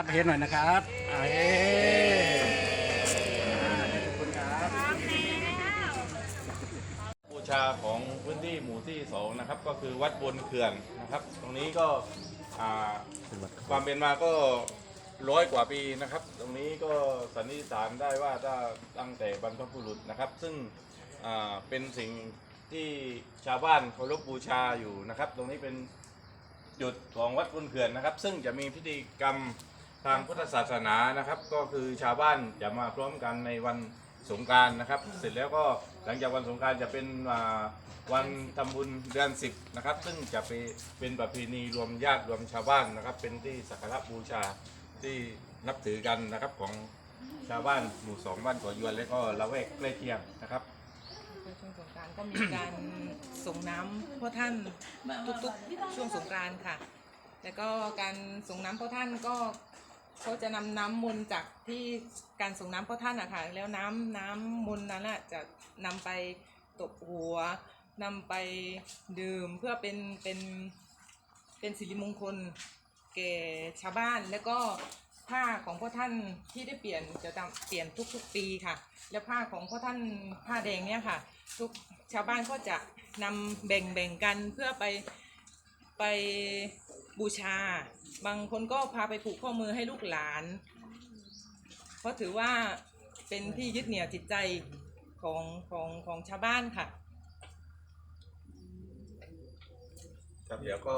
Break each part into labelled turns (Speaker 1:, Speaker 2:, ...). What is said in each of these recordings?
Speaker 1: ับเฮดหน่อยนะครับอ่าเฮขอบคุณครับ
Speaker 2: บูชาของพื้นที่หมู่ที่สองนะครับก็คือวัดบนเขื่อนนะครับ ตรงนี้ก็อ่าความเป็นมาก็ร้อยกว่าปีนะครับ ตรงนี้ก็สันนิษฐานได้ว่าถ้าตั้งแต่บรรพบุรุษนะครับ ซึ่งอ่าเป็นสิ่งที่ชาวบ้านเคารพบูชาอยู่นะครับ ตรงนี้เป็นจุดของวัดบนเขื่อนนะครับ ซึ่งจะมีพิธีกรรม ทางพุทธศาสนานะครับ ก็คือชาวบ้านจะมาพร้อมกันในวันสงการนะครับ เสร็จแล้วก็หลังจากวันสงการจะเป็นวันทำบุญเดือนสิบนะครับ ซึ่งจะไปเป็นประเพณีรวมญาติรวมชาวบ้านนะครับ เป็นที่สักการะบูชาที่นับถือกันนะครับของชาวบ้านหมู่สองบ้านก่อยวนและก็ละแวกใกล้เคียงนะครับ
Speaker 3: ช่วงสงกานต์ก็มีการส่งน้ำพ่อท่านทุกๆ ช่วงสงกานต์ค่ะ แล้วก็การส่งน้ำพ่อท่านก็ เขาจะนำน้ำมนต์จากที่การส่งน้ำพ่อท่านอะค่ะแล้วน้ำน้ำมนต์นั้นอะจะนำไปตบหัวนำไปดื่มเพื่อเป็นเป็นเป็นสิริมงคลแก่ชาวบ้านแล้วก็ผ้าของพ่อท่านที่ได้เปลี่ยนจะเปลี่ยนทุกๆปีค่ะ แล้วผ้าของพ่อท่านผ้าแดงเนี่ยค่ะ ทุกชาวบ้านก็จะนำแบ่งแบ่งกันเพื่อไป ไปบูชา บางคนก็พาไปผูกข้อมือให้ลูกหลาน เพราะถือว่าเป็นที่ยึดเหนี่ยวจิตใจของของของชาวบ้านค่ะ
Speaker 2: ครับเดี๋ยวก็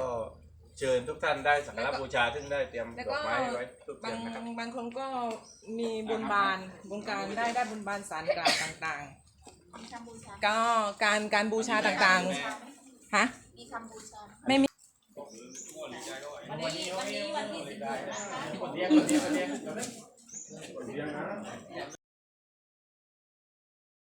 Speaker 2: เชิญทุกท่านได้สักการะบูชาซึ่งได้เตรียม
Speaker 3: แล้ว
Speaker 2: ด
Speaker 3: ก็
Speaker 2: อกไม้ไว้ทุก
Speaker 3: บา
Speaker 2: เดื
Speaker 3: ง
Speaker 2: อนนะครับ
Speaker 3: บางคนก็มีบนบานบนการได้ได้บนบานสารกล่าวต่างๆก็การการบูชาต่างๆฮะ
Speaker 4: มีคำบูชา
Speaker 3: ไม่มี
Speaker 4: วันนี้วันที่สิบหกนะคะ
Speaker 1: คนเลี้ยงคนเลี้ยงคนเลี้ยง